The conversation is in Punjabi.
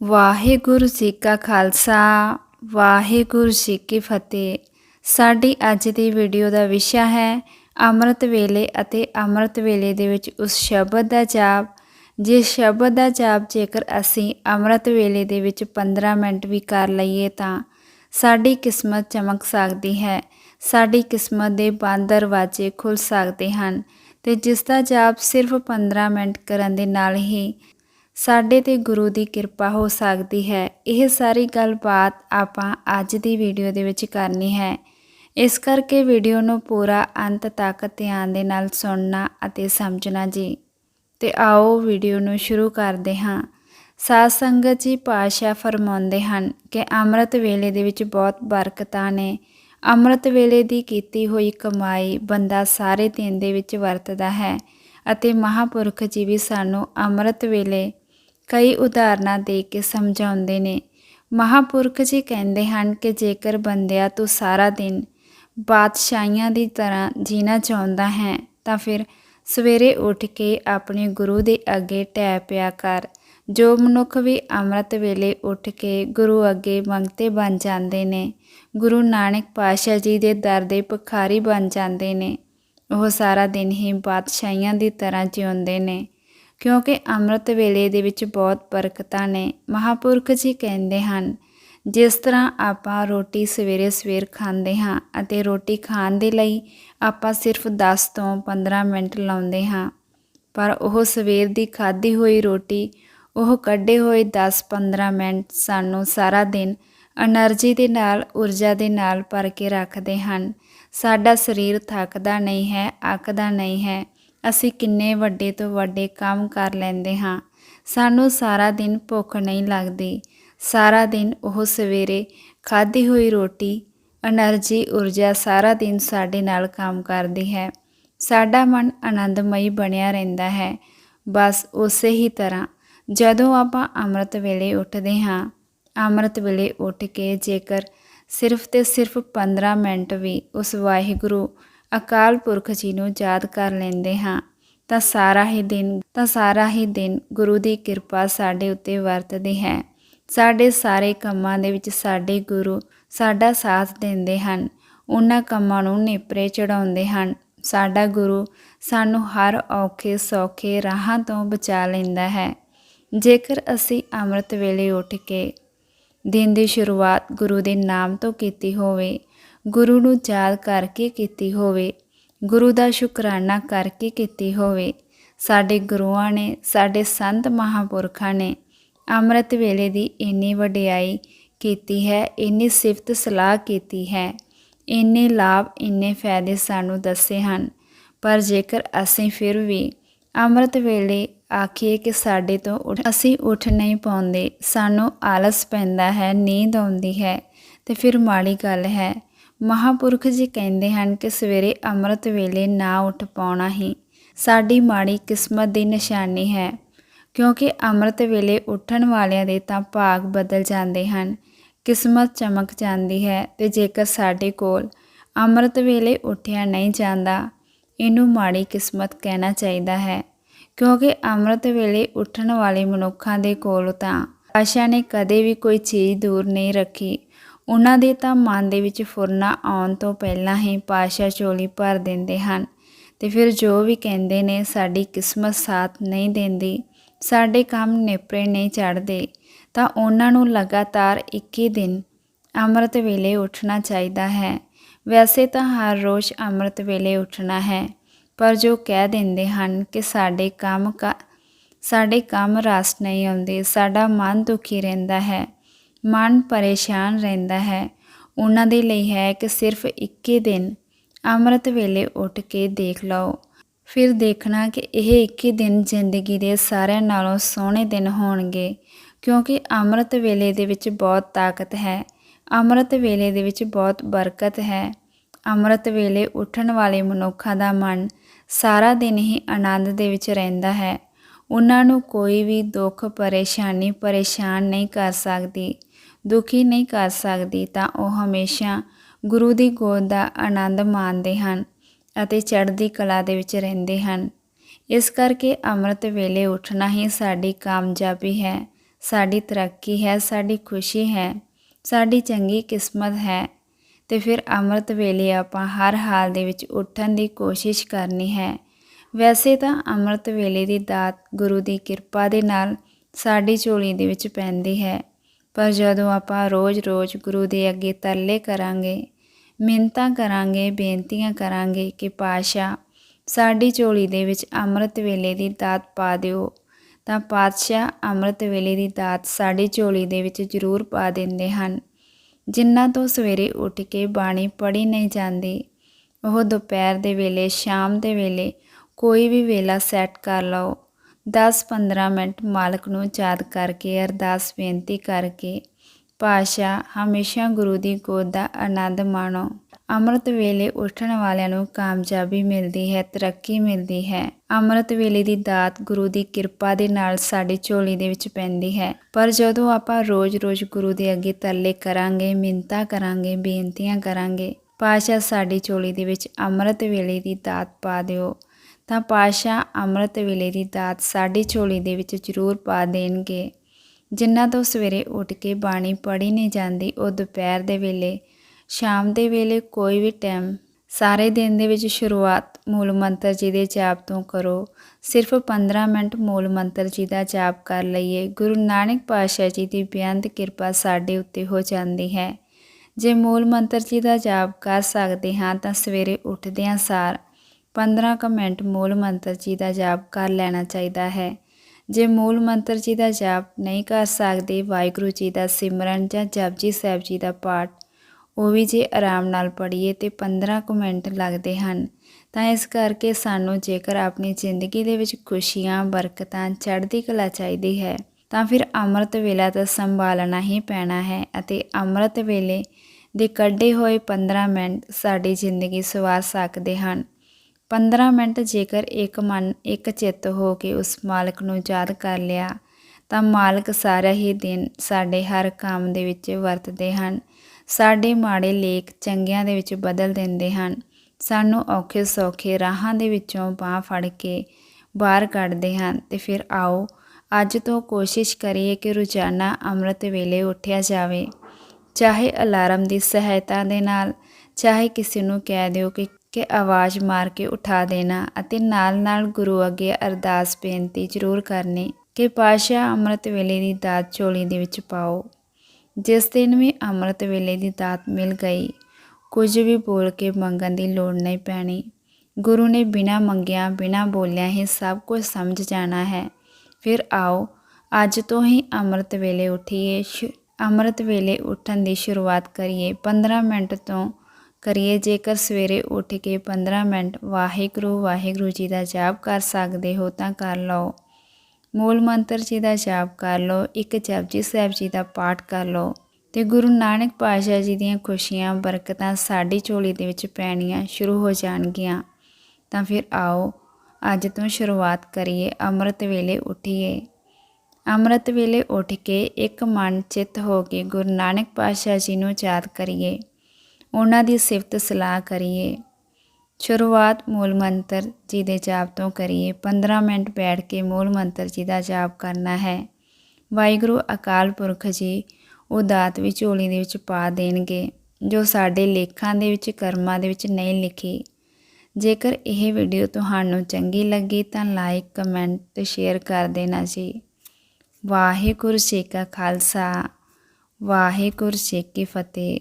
ਵਾਹਿਗੁਰੂ ਜੀ ਕਾ ਖਾਲਸਾ, ਵਾਹਿਗੁਰੂ ਜੀ ਕੀ ਫਤਿਹ। ਸਾਡੀ ਅੱਜ ਦੀ ਵੀਡੀਓ ਦਾ ਵਿਸ਼ਾ ਹੈ ਅੰਮ੍ਰਿਤ ਵੇਲੇ ਅਤੇ ਅੰਮ੍ਰਿਤ ਵੇਲੇ ਦੇ ਵਿੱਚ ਉਸ ਸ਼ਬਦ ਦਾ ਜਾਪ। ਜੇ ਸ਼ਬਦ ਦਾ ਜਾਪ ਜੇਕਰ ਅਸੀਂ ਅੰਮ੍ਰਿਤ ਵੇਲੇ ਦੇ ਵਿੱਚ 15 ਮਿੰਟ ਵੀ ਕਰ ਲਈਏ ਤਾਂ ਸਾਡੀ ਕਿਸਮਤ ਚਮਕ ਸਕਦੀ ਹੈ। ਸਾਡੀ ਕਿਸਮਤ ਦੇ ਬੰਦ ਦਰਵਾਜ਼ੇ ਖੁੱਲ ਸਕਦੇ ਹਨ ਤੇ ਜਿਸ ਦਾ ਜਾਪ ਸਿਰਫ 15 ਮਿੰਟ ਕਰਨ ਦੇ ਨਾਲ ਹੀ ਸਾਡੇ ਤੇ ਗੁਰੂ ਦੀ ਕਿਰਪਾ ਹੋ ਸਕਦੀ ਹੈ। ਇਹ ਸਾਰੀ ਗੱਲਬਾਤ ਆਪਾਂ ਅੱਜ ਦੀ ਵੀਡੀਓ ਦੇ ਵਿੱਚ ਕਰਨੀ ਹੈ। ਇਸ ਕਰਕੇ ਵੀਡੀਓ ਨੂੰ ਪੂਰਾ ਅੰਤ ਤੱਕ ਧਿਆਨ ਦੇ ਨਾਲ ਸੁਣਨਾ ਅਤੇ ਸਮਝਣਾ ਜੀ। ਤੇ ਆਓ ਵੀਡੀਓ ਨੂੰ ਸ਼ੁਰੂ ਕਰਦੇ ਹਾਂ। ਸਾਧ ਸੰਗਤ ਜੀ ਪਾਸ਼ਾ ਫਰਮਾਉਂਦੇ ਹਨ ਕਿ ਅੰਮ੍ਰਿਤ ਵੇਲੇ ਦੇ ਵਿੱਚ ਬਹੁਤ ਬਰਕਤਾਂ ਨੇ। ਅੰਮ੍ਰਿਤ ਵੇਲੇ ਦੀ ਕੀਤੀ ਹੋਈ ਕਮਾਈ ਬੰਦਾ ਸਾਰੇ ਦਿਨ ਦੇ ਵਿੱਚ ਵਰਤਦਾ ਹੈ ਅਤੇ ਮਹਾਪੁਰਖ ਜੀ ਵੀ ਸਾਨੂੰ ਅੰਮ੍ਰਿਤ ਵੇਲੇ ਕਈ ਉਦਾਹਰਨਾਂ ਦੇ ਕੇ ਸਮਝਾਉਂਦੇ ਨੇ। ਮਹਾਪੁਰਖ ਜੀ ਕਹਿੰਦੇ ਹਨ ਕਿ ਜੇਕਰ ਬੰਦਿਆ ਤੂੰ ਸਾਰਾ ਦਿਨ ਬਾਦਸ਼ਾਹੀਆਂ ਦੀ ਤਰ੍ਹਾਂ ਜੀਣਾ ਚਾਹੁੰਦਾ ਹੈ, ਤਾਂ ਫਿਰ ਸਵੇਰੇ ਉੱਠ ਕੇ ਆਪਣੇ ਗੁਰੂ ਦੇ ਅੱਗੇ ਟਹਿ ਪਿਆ ਕਰ। ਜੋ ਮਨੁੱਖ ਵੀ ਅੰਮ੍ਰਿਤ ਵੇਲੇ ਉੱਠ ਕੇ ਗੁਰੂ ਅੱਗੇ ਮੰਗਤੇ ਬਣ ਜਾਂਦੇ ਨੇ, ਗੁਰੂ ਨਾਨਕ ਪਾਤਸ਼ਾਹ ਜੀ ਦੇ ਦਰ ਦੇ ਭਖਾਰੀ ਬਣ ਜਾਂਦੇ ਨੇ। ਉਹ ਸਾਰਾ ਦਿਨ ਹੀ ਬਾਦਸ਼ਾਹੀਆਂ ਦੀ ਤਰ੍ਹਾਂ ਜਿਉਂਦੇ ਨੇ। ਕਿਉਂਕਿ ਅੰਮ੍ਰਿਤ ਵੇਲੇ ਦੇ ਵਿੱਚ ਬਹੁਤ ਬਰਕਤਾਂ ਨੇ, ਮਹਾਪੁਰਖ ਜੀ ਕਹਿੰਦੇ ਹਨ, ਜਿਸ ਤਰ੍ਹਾਂ ਆਪਾਂ ਰੋਟੀ ਸਵੇਰੇ ਸਵੇਰ ਖਾਂਦੇ ਹਾਂ ਅਤੇ ਰੋਟੀ ਖਾਣ ਦੇ ਲਈ ਆਪਾਂ ਸਿਰਫ 10 ਤੋਂ 15 ਮਿੰਟ ਲਾਉਂਦੇ ਹਾਂ, ਪਰ ਉਹ ਸਵੇਰ ਦੀ ਖਾਧੀ ਹੋਈ ਰੋਟੀ, ਉਹ ਕੱਢੇ ਹੋਏ 10-15 ਮਿੰਟ ਸਾਨੂੰ ਸਾਰਾ ਦਿਨ એનર્ਜੀ ਦੇ ਨਾਲ, ਊਰਜਾ ਦੇ ਨਾਲ ਭਰ ਕੇ ਰੱਖਦੇ ਹਨ, ਸਾਡਾ ਸਰੀਰ ਥੱਕਦਾ ਨਹੀਂ ਹੈ, ਅੱਕਦਾ ਨਹੀਂ ਹੈ ਅਸੀਂ ਕਿੰਨੇ ਵੱਡੇ ਤੋਂ ਵੱਡੇ ਕੰਮ ਕਰ ਲੈਂਦੇ ਹਾਂ। ਸਾਨੂੰ ਸਾਰਾ ਦਿਨ ਭੁੱਖ ਨਹੀਂ ਲੱਗਦੀ। ਸਾਰਾ ਦਿਨ ਉਹ ਸਵੇਰੇ ਖਾਧੀ ਹੋਈ ਰੋਟੀ એનર્ਜੀ ਊਰਜਾ ਸਾਰਾ ਦਿਨ ਸਾਡੇ ਨਾਲ ਕੰਮ ਕਰਦੀ ਹੈ। ਸਾਡਾ ਮਨ ਆਨੰਦਮਈ ਬਣਿਆ ਰਹਿੰਦਾ ਹੈ। ਬਸ ਉਸੇ ਹੀ ਤਰ੍ਹਾਂ ਜਦੋਂ ਆਪਾਂ ਅੰਮ੍ਰਿਤ ਵੇਲੇ ਉੱਠਦੇ ਹਾਂ, ਅੰਮ੍ਰਿਤ ਵੇਲੇ ਉੱਠ ਕੇ ਜੇਕਰ ਸਿਰਫ ਤੇ ਸਿਰਫ 15 ਮਿੰਟ ਵੀ ਉਸ ਵਾਹਿਗੁਰੂ ਅਕਾਲ ਪੁਰਖ ਜੀ ਨੂੰ ਯਾਦ ਕਰ ਲੈਂਦੇ ਹਾਂ। ਤਾਂ ਸਾਰਾ ਹੀ ਦਿਨ, ਤਾਂ ਸਾਰਾ ਹੀ ਦਿਨ ਗੁਰੂ ਦੀ ਕਿਰਪਾ ਸਾਡੇ ਉੱਤੇ ਵਰਤਦੀ ਹੈ। ਸਾਡੇ ਸਾਰੇ ਕੰਮਾਂ ਦੇ ਵਿੱਚ ਸਾਡੇ ਗੁਰੂ ਸਾਡਾ ਸਾਥ ਦਿੰਦੇ ਹਨ। ਉਹਨਾਂ ਕੰਮਾਂ ਨੂੰ ਨੇਪਰੇ ਚੜਾਉਂਦੇ ਹਨ। ਸਾਡਾ ਗੁਰੂ ਸਾਨੂੰ ਹਰ ਔਖੇ ਸੌਖੇ ਰਾਹਾਂ ਤੋਂ ਬਚਾ ਲੈਂਦਾ ਹੈ। ਜੇਕਰ ਅਸੀਂ ਅੰਮ੍ਰਿਤ ਵੇਲੇ ਉੱਠ ਕੇ ਦਿਨ ਦੀ ਸ਼ੁਰੂਆਤ ਗੁਰੂ ਦੇ ਨਾਮ ਤੋਂ ਕੀਤੀ ਹੋਵੇ ਗੁਰੂ ਨੂੰ ਯਾਦ ਕਰਕੇ ਕੀਤੀ ਹੋਵੇ, ਗੁਰੂ ਦਾ ਸ਼ੁਕਰਾਨਾ ਕਰਕੇ ਕੀਤੀ ਹੋਵੇ। ਸਾਡੇ ਗੁਰੂਆਂ ਨੇ, ਸਾਡੇ ਸੰਤ ਮਹਾਪੁਰਖਾਂ ਨੇ ਅੰਮ੍ਰਿਤ ਵੇਲੇ ਦੀ ਇੰਨੀ ਵਡਿਆਈ ਕੀਤੀ ਹੈ, ਇੰਨੀ ਸਿਫਤ ਸਲਾਹ ਕੀਤੀ ਹੈ, ਇੰਨੇ ਲਾਭ, ਇੰਨੇ ਫਾਇਦੇ ਸਾਨੂੰ ਦੱਸੇ ਹਨ। ਪਰ ਜੇਕਰ ਅਸੀਂ ਫਿਰ ਵੀ ਅੰਮ੍ਰਿਤ ਵੇਲੇ ਆਖੀਏ ਕਿ ਸਾਡੇ ਤੋਂ ਅਸੀਂ ਉੱਠ ਨਹੀਂ ਪਾਉਂਦੇ, ਸਾਨੂੰ ਆਲਸ ਪੈਂਦਾ ਹੈ, ਨੀਂਦ ਆਉਂਦੀ ਹੈ, ਤੇ ਫਿਰ ਮਾੜੀ ਗੱਲ ਹੈ। ਮਹਾਪੁਰਖ ਜੀ ਕਹਿੰਦੇ ਹਨ ਕਿ ਸਵੇਰੇ ਅੰਮ੍ਰਿਤ ਵੇਲੇ ਨਾ ਉੱਠ ਪਾਉਣਾ ਹੀ ਸਾਡੀ ਮਾੜੀ ਕਿਸਮਤ ਦੀ ਨਿਸ਼ਾਨੀ ਹੈ, ਕਿਉਂਕਿ ਅੰਮ੍ਰਿਤ ਵੇਲੇ ਉੱਠਣ ਵਾਲਿਆਂ ਦੇ ਤਾਂ ਭਾਗ ਬਦਲ ਜਾਂਦੇ ਹਨ, ਕਿਸਮਤ ਚਮਕ ਜਾਂਦੀ ਹੈ ਤੇ ਜੇਕਰ ਸਾਡੇ ਕੋਲ ਅੰਮ੍ਰਿਤ ਵੇਲੇ ਉੱਠਿਆ ਨਹੀਂ ਜਾਂਦਾ, ਇਹਨੂੰ ਮਾੜੀ ਕਿਸਮਤ ਕਹਿਣਾ ਚਾਹੀਦਾ ਹੈ, ਕਿਉਂਕਿ ਅੰਮ੍ਰਿਤ ਵੇਲੇ ਉੱਠਣ ਵਾਲੇ ਮਨੁੱਖਾਂ ਦੇ ਕੋਲ ਤਾਂ ਆਸ਼ਾ ਨੇ ਕਦੇ ਵੀ ਕੋਈ ਚੀਜ਼ ਦੂਰ ਨਹੀਂ ਰੱਖੀ ਉਹਨਾਂ ਦੇ ਤਾਂ ਮਨ ਦੇ ਵਿੱਚ ਫੁਰਨਾ ਆਉਣ ਤੋਂ ਪਹਿਲਾਂ ਹੀ ਪਾਸ਼ਾ ਚੋਲੀ ਭਰ ਦਿੰਦੇ ਹਨ। ਤੇ ਫਿਰ ਜੋ ਵੀ ਕਹਿੰਦੇ ਨੇ, ਸਾਡੀ ਕਿਸਮਤ ਸਾਥ ਨਹੀਂ ਦਿੰਦੀ, ਸਾਡੇ ਕੰਮ ਨੇਪਰੇ ਨਹੀਂ ਚੜਦੇ ਤਾਂ ਉਹਨਾਂ ਨੂੰ ਲਗਾਤਾਰ 21 ਦਿਨ ਅੰਮ੍ਰਿਤ ਵੇਲੇ ਉੱਠਣਾ ਚਾਹੀਦਾ ਹੈ। ਵੈਸੇ ਤਾਂ ਹਰ ਰੋਜ਼ ਅੰਮ੍ਰਿਤ ਵੇਲੇ ਉੱਠਣਾ ਹੈ, ਪਰ ਜੋ ਕਹਿ ਦਿੰਦੇ ਹਨ ਕਿ ਸਾਡੇ ਕੰਮ ਸਾਡੇ ਕੰਮ ਰਸ ਨਹੀਂ ਆਉਂਦੇ, ਸਾਡਾ ਮਨ ਦੁਖੀ ਰਹਿੰਦਾ ਹੈ। ਮਨ ਪਰੇਸ਼ਾਨ ਰਹਿੰਦਾ ਹੈ। ਉਹਨਾਂ ਦੇ ਲਈ ਹੈ ਕਿ ਸਿਰਫ 21 ਦਿਨ ਅੰਮ੍ਰਿਤ ਵੇਲੇ ਉੱਠ ਕੇ ਦੇਖ ਲਓ। ਫਿਰ ਦੇਖਣਾ ਕਿ ਇਹ 21 ਦਿਨ ਜ਼ਿੰਦਗੀ ਦੇ ਸਾਰਿਆਂ ਨਾਲੋਂ ਸੋਹਣੇ ਦਿਨ ਹੋਣਗੇ, ਕਿਉਂਕਿ ਅੰਮ੍ਰਿਤ ਵੇਲੇ ਦੇ ਵਿੱਚ ਬਹੁਤ ਤਾਕਤ ਹੈ। ਅੰਮ੍ਰਿਤ ਵੇਲੇ ਦੇ ਵਿੱਚ ਬਹੁਤ ਬਰਕਤ ਹੈ। ਅੰਮ੍ਰਿਤ ਵੇਲੇ ਉੱਠਣ ਵਾਲੇ ਮਨੁੱਖਾਂ ਦਾ ਮਨ ਸਾਰਾ ਦਿਨ ਹੀ ਆਨੰਦ ਦੇ ਵਿੱਚ ਰਹਿੰਦਾ ਹੈ। ਉਹਨਾਂ ਨੂੰ ਕੋਈ ਵੀ ਦੁੱਖ, ਪਰੇਸ਼ਾਨੀ ਪਰੇਸ਼ਾਨ ਨਹੀਂ ਕਰ ਸਕਦੀ। ਦੁਖੀ ਨਹੀਂ ਕਰ ਸਕਦੀ ਤਾਂ ਉਹ ਹਮੇਸ਼ਾ ਗੁਰੂ ਦੀ ਗੋਦ ਦਾ ਆਨੰਦ ਮਾਣਦੇ ਹਨ ਅਤੇ ਚੜ੍ਹਦੀ ਕਲਾ ਦੇ ਵਿੱਚ ਰਹਿੰਦੇ ਹਨ। ਇਸ ਕਰਕੇ ਅੰਮ੍ਰਿਤ ਵੇਲੇ ਉੱਠਣਾ ਹੀ ਸਾਡੀ ਕਾਮਯਾਬੀ ਹੈ, ਸਾਡੀ ਤਰੱਕੀ ਹੈ, ਸਾਡੀ ਖੁਸ਼ੀ ਹੈ, ਸਾਡੀ ਚੰਗੀ ਕਿਸਮਤ ਹੈ। ਤੇ ਫਿਰ ਅੰਮ੍ਰਿਤ ਵੇਲੇ ਆਪਾਂ ਹਰ ਹਾਲ ਦੇ ਵਿੱਚ ਉੱਠਣ ਦੀ ਕੋਸ਼ਿਸ਼ ਕਰਨੀ ਹੈ। ਵੈਸੇ ਤਾਂ ਅੰਮ੍ਰਿਤ ਵੇਲੇ ਦੀ ਦਾਤ ਗੁਰੂ ਦੀ ਕਿਰਪਾ ਦੇ ਨਾਲ ਸਾਡੀ ਝੋਲੀ ਦੇ ਵਿੱਚ ਪੈਂਦੀ ਹੈ। ਪਰ ਜਦੋਂ ਆਪਾਂ ਰੋਜ਼-ਰੋਜ਼ ਗੁਰੂ ਦੇ ਅੱਗੇ ਤਰਲੇ ਕਰਾਂਗੇ ਮਿਹਨਤਾਂ ਕਰਾਂਗੇ, ਬੇਨਤੀਆਂ ਕਰਾਂਗੇ ਕਿ ਪਾਸ਼ਾ ਸਾਡੀ ਝੋਲੀ ਦੇ ਵਿੱਚ ਅੰਮ੍ਰਿਤ ਵੇਲੇ ਦੀ ਦਾਤ ਪਾ ਦਿਓ, ਤਾਂ ਪਾਤਸ਼ਾਹ ਅੰਮ੍ਰਿਤ ਵੇਲੇ ਦੀ ਦਾਤ ਸਾਡੀ ਝੋਲੀ ਦੇ ਵਿੱਚ ਜ਼ਰੂਰ ਪਾ ਦਿੰਦੇ ਹਨ। ਜਿਨ੍ਹਾਂ ਤੋਂ ਸਵੇਰੇ ਉੱਠ ਕੇ ਬਾਣੀ ਪੜ੍ਹੀ ਨਹੀਂ ਜਾਂਦੀ, ਉਹ ਦੁਪਹਿਰ ਦੇ ਵੇਲੇ, ਸ਼ਾਮ ਦੇ ਵੇਲੇ ਕੋਈ ਵੀ ਵੇਲਾ ਸੈੱਟ ਕਰ ਲਓ। 10-15 ਮਿੰਟ ਮਾਲਕ ਨੂੰ ਯਾਦ ਕਰਕੇ, ਅਰਦਾਸ ਬੇਨਤੀ ਕਰਕੇ ਪਾਸ਼ਾ ਹਮੇਸ਼ਾ ਗੁਰੂ ਦੀ ਗੋਦ ਦਾ ਆਨੰਦ ਮਾਣੋ। ਅੰਮ੍ਰਿਤ ਵੇਲੇ ਉੱਠਣ ਵਾਲਿਆਂ ਨੂੰ ਕਾਮਯਾਬੀ ਮਿਲਦੀ ਹੈ, ਤਰੱਕੀ ਮਿਲਦੀ ਹੈ। ਅੰਮ੍ਰਿਤ ਵੇਲੇ ਦੀ ਦਾਤ ਗੁਰੂ ਦੀ ਕਿਰਪਾ ਦੇ ਨਾਲ ਸਾਡੀ ਝੋਲੀ ਦੇ ਵਿੱਚ ਪੈਂਦੀ ਹੈ। ਪਰ ਜਦੋਂ ਆਪਾਂ ਰੋਜ਼-ਰੋਜ਼ ਗੁਰੂ ਦੇ ਅੱਗੇ ਤਰਲੇ ਕਰਾਂਗੇ ਮਿੰਤਾ ਕਰਾਂਗੇ, ਬੇਨਤੀਆਂ ਕਰਾਂਗੇ ਪਾਸ਼ਾ ਸਾਡੀ ਝੋਲੀ ਦੇ ਵਿੱਚ ਅੰਮ੍ਰਿਤ ਵੇਲੇ ਦੀ ਦਾਤ ਪਾ ਦਿਓ। ਤਾਂ ਪਾਸ਼ਾ ਅੰਮ੍ਰਿਤ ਵੇਲੇ ਦੀ ਦਾਤ ਸਾਡੀ ਝੋਲੀ ਦੇ ਵਿੱਚ ਜ਼ਰੂਰ ਪਾ ਦੇਣਗੇ। ਜਿਨ੍ਹਾਂ ਤੋਂ ਸਵੇਰੇ ਉੱਠ ਕੇ ਬਾਣੀ ਪੜ੍ਹੀ ਨਹੀਂ ਜਾਂਦੀ, ਉਹ ਦੁਪਹਿਰ ਦੇ ਵੇਲੇ, ਸ਼ਾਮ ਦੇ ਵੇਲੇ ਕੋਈ ਵੀ ਟਾਈਮ ਸਾਰੇ ਦਿਨ ਦੇ ਵਿੱਚ ਸ਼ੁਰੂਆਤ ਮੂਲ ਮੰਤਰ ਜੀ ਦੇ ਜਾਪ ਤੋਂ ਕਰੋ। ਸਿਰਫ 15 ਮਿੰਟ ਮੂਲ ਮੰਤਰ ਜੀ ਦਾ ਜਾਪ ਕਰ ਲਈਏ। ਗੁਰੂ ਨਾਨਕ ਪਾਤਸ਼ਾਹ ਜੀ ਦੀ ਬੇਅੰਤ ਕਿਰਪਾ ਸਾਡੇ ਉੱਤੇ ਹੋ ਜਾਂਦੀ ਹੈ। ਜੇ ਮੂਲ ਮੰਤਰ ਜੀ ਦਾ ਜਾਪ ਕਰ ਸਕਦੇ ਹਾਂ ਤਾਂ ਸਵੇਰੇ ਉੱਠਦਿਆਂ ਸਾਰ 15 ਕੁ ਮਿੰਟ ਮੂਲ ਮੰਤਰ ਜੀ ਦਾ ਜਾਪ ਕਰ ਲੈਣਾ ਚਾਹੀਦਾ ਹੈ। ਜੇ ਮੂਲ ਮੰਤਰ ਜੀ ਦਾ ਜਾਪ ਨਹੀਂ ਕਰ ਸਕਦੇ, ਵਾਹਿਗੁਰੂ ਜੀ ਦਾ ਸਿਮਰਨ ਜਾਂ ਜਪਜੀ ਸਾਹਿਬ ਜੀ ਦਾ ਪਾਠ, ਉਹ ਵੀ ਜੇ ਆਰਾਮ ਨਾਲ ਪੜ੍ਹੀਏ ਤੇ 15 ਕੁ ਮਿੰਟ ਲੱਗਦੇ ਹਨ, ਤਾਂ ਇਸ ਕਰਕੇ ਸਾਨੂੰ ਜੇਕਰ ਆਪਣੀ ਜ਼ਿੰਦਗੀ ਦੇ ਵਿੱਚ ਖੁਸ਼ੀਆਂ, ਬਰਕਤਾਂ, ਚੜ੍ਹਦੀ ਕਲਾ ਚਾਹੀਦੀ ਹੈ, ਤਾਂ ਫਿਰ ਅੰਮ੍ਰਿਤ ਵੇਲਾ ਤਾਂ ਸੰਭਾਲਣਾ ਹੀ ਪੈਣਾ ਹੈ ਅਤੇ ਅੰਮ੍ਰਿਤ ਵੇਲੇ ਦੇ ਕੱਢੇ ਹੋਏ 15 ਮਿੰਟ ਸਾਡੀ ਜ਼ਿੰਦਗੀ ਸਵਾਰ ਸਕਦੇ ਹਨ। 15 ਮਿੰਟ ਜੇਕਰ ਇੱਕ ਮਨ, ਇੱਕ ਚਿੱਤ ਹੋ ਕੇ ਉਸ ਮਾਲਕ ਨੂੰ ਯਾਦ ਕਰ ਲਿਆ, ਤਾਂ ਮਾਲਕ ਸਾਰਾ ਹੀ ਦਿਨ ਸਾਡੇ ਹਰ ਕੰਮ ਦੇ ਵਿੱਚ ਵਰਤਦੇ ਹਨ। ਸਾਡੇ ਮਾੜੇ ਲੇਖ ਚੰਗਿਆਂ ਦੇ ਵਿੱਚ ਬਦਲ ਦਿੰਦੇ ਹਨ। ਸਾਨੂੰ ਔਖੇ ਸੌਖੇ ਰਾਹਾਂ ਦੇ ਵਿੱਚੋਂ ਬਾਹ ਫੜ ਕੇ ਬਾਹਰ ਕੱਢਦੇ ਹਨ ਤੇ ਫਿਰ ਆਓ, ਅੱਜ ਤੋਂ ਕੋਸ਼ਿਸ਼ ਕਰੀਏ ਕਿ ਰੋਜ਼ਾਨਾ ਅੰਮ੍ਰਿਤ ਵੇਲੇ ਉੱਠਿਆ ਜਾਵੇ। ਚਾਹੇ ਅਲਾਰਮ ਦੀ ਸਹਾਇਤਾ ਦੇ ਨਾਲ, ਚਾਹੇ ਕਿਸੇ ਨੂੰ ਕਹਿ ਦਿਓ ਕਿ ਕਿ ਆਵਾਜ਼ ਮਾਰ ਕੇ ਉਠਾ ਦੇਣਾ ਅਤੇ ਨਾਲ-ਨਾਲ ਗੁਰੂ ਅੱਗੇ ਅਰਦਾਸ ਬੇਨਤੀ ਜ਼ਰੂਰ ਕਰਨੀ ਕਿ ਪਾਸ਼ਾ ਅੰਮ੍ਰਿਤ ਵੇਲੇ ਦੀ ਦਾਤ ਝੋਲੀ ਦੇ ਵਿੱਚ ਪਾਓ। ਜਿਸ ਦਿਨ ਵੀ ਅੰਮ੍ਰਿਤ ਵੇਲੇ ਦੀ ਦਾਤ ਮਿਲ ਗਈ, ਕੁਝ ਵੀ ਬੋਲ ਕੇ ਮੰਗਣ ਦੀ ਲੋੜ ਨਹੀਂ ਪੈਣੀ। ਗੁਰੂ ਨੇ ਬਿਨਾ ਮੰਗਿਆ, ਬਿਨਾ ਬੋਲਿਆ ਹੀ ਸਭ ਕੁਝ ਸਮਝ ਜਾਣਾ ਹੈ। ਫਿਰ ਆਓ, ਅੱਜ ਤੋਂ ਹੀ ਅੰਮ੍ਰਿਤ ਵੇਲੇ ਉਠੀਏ ਅੰਮ੍ਰਿਤ ਵੇਲੇ ਉੱਠਣ ਦੀ ਸ਼ੁਰੂਆਤ ਕਰੀਏ। 15 ਮਿੰਟ ਤੋਂ ਕਰੀਏ ਜੇਕਰ ਸਵੇਰੇ ਉੱਠ ਕੇ 15 ਮਿੰਟ ਵਾਹਿਗੁਰੂ ਵਾਹਿਗੁਰੂ ਜੀ ਦਾ ਜਾਪ ਕਰ ਸਕਦੇ ਹੋ ਤਾਂ ਕਰ ਲਓ। ਮੂਲ ਮੰਤਰ ਜੀ ਦਾ ਜਾਪ ਕਰ ਲਓ, ਇੱਕ ਜਪਜੀ ਸਾਹਿਬ ਜੀ ਦਾ ਪਾਠ ਕਰ ਲਓ ਤੇ ਗੁਰੂ ਨਾਨਕ ਪਾਤਸ਼ਾਹ ਜੀ ਦੀਆਂ ਖੁਸ਼ੀਆਂ, ਬਰਕਤਾਂ ਸਾਡੀ ਝੋਲੀ ਦੇ ਵਿੱਚ ਪੈਣੀਆਂ ਸ਼ੁਰੂ ਹੋ ਜਾਣਗੀਆਂ। ਤਾਂ ਫਿਰ ਆਓ, ਅੱਜ ਤੋਂ ਸ਼ੁਰੂਆਤ ਕਰੀਏ, ਅੰਮ੍ਰਿਤ ਵੇਲੇ ਉਠੀਏ। ਅੰਮ੍ਰਿਤ ਵੇਲੇ ਉੱਠ ਕੇ ਇੱਕ ਮਨ ਚਿੱਤ ਹੋ ਕੇ ਗੁਰੂ ਨਾਨਕ ਪਾਤਸ਼ਾਹ ਜੀ ਨੂੰ ਯਾਦ ਕਰੀਏ। ਉਹਨਾਂ ਦੀ ਸਿਫਤ ਸਲਾਹ ਕਰੀਏ। ਸ਼ੁਰੂਆਤ ਮੂਲ ਮੰਤਰ ਜੀ ਦੇ ਜਾਪ ਤੋਂ ਕਰੀਏ। 15 ਮਿੰਟ ਬੈਠ ਕੇ ਮੂਲ ਮੰਤਰ ਜੀ ਦਾ ਜਾਪ ਕਰਨਾ ਹੈ। ਵਾਹਿਗੁਰੂ ਅਕਾਲ ਪੁਰਖ ਜੀ, ਉਹ ਦਾਤ ਵੀ ਝੋਲੀ ਦੇ ਵਿੱਚ ਪਾ ਦੇਣਗੇ, ਜੋ ਸਾਡੇ ਲੇਖਾਂ ਦੇ ਵਿੱਚ, ਕਰਮਾਂ ਦੇ ਵਿੱਚ ਨਹੀਂ ਲਿਖੀ। ਜੇਕਰ ਇਹ ਵੀਡੀਓ ਤੁਹਾਨੂੰ ਚੰਗੀ ਲੱਗੀ ਤਾਂ ਲਾਈਕ, ਕਮੈਂਟ ਤੇ ਸ਼ੇਅਰ ਕਰ ਦੇਣਾ ਜੀ। ਵਾਹਿਗੁਰੂ ਜੀ ਕਾ ਖਾਲਸਾ, ਵਾਹਿਗੁਰੂ ਜੀ ਕੀ ਫਤਿਹ।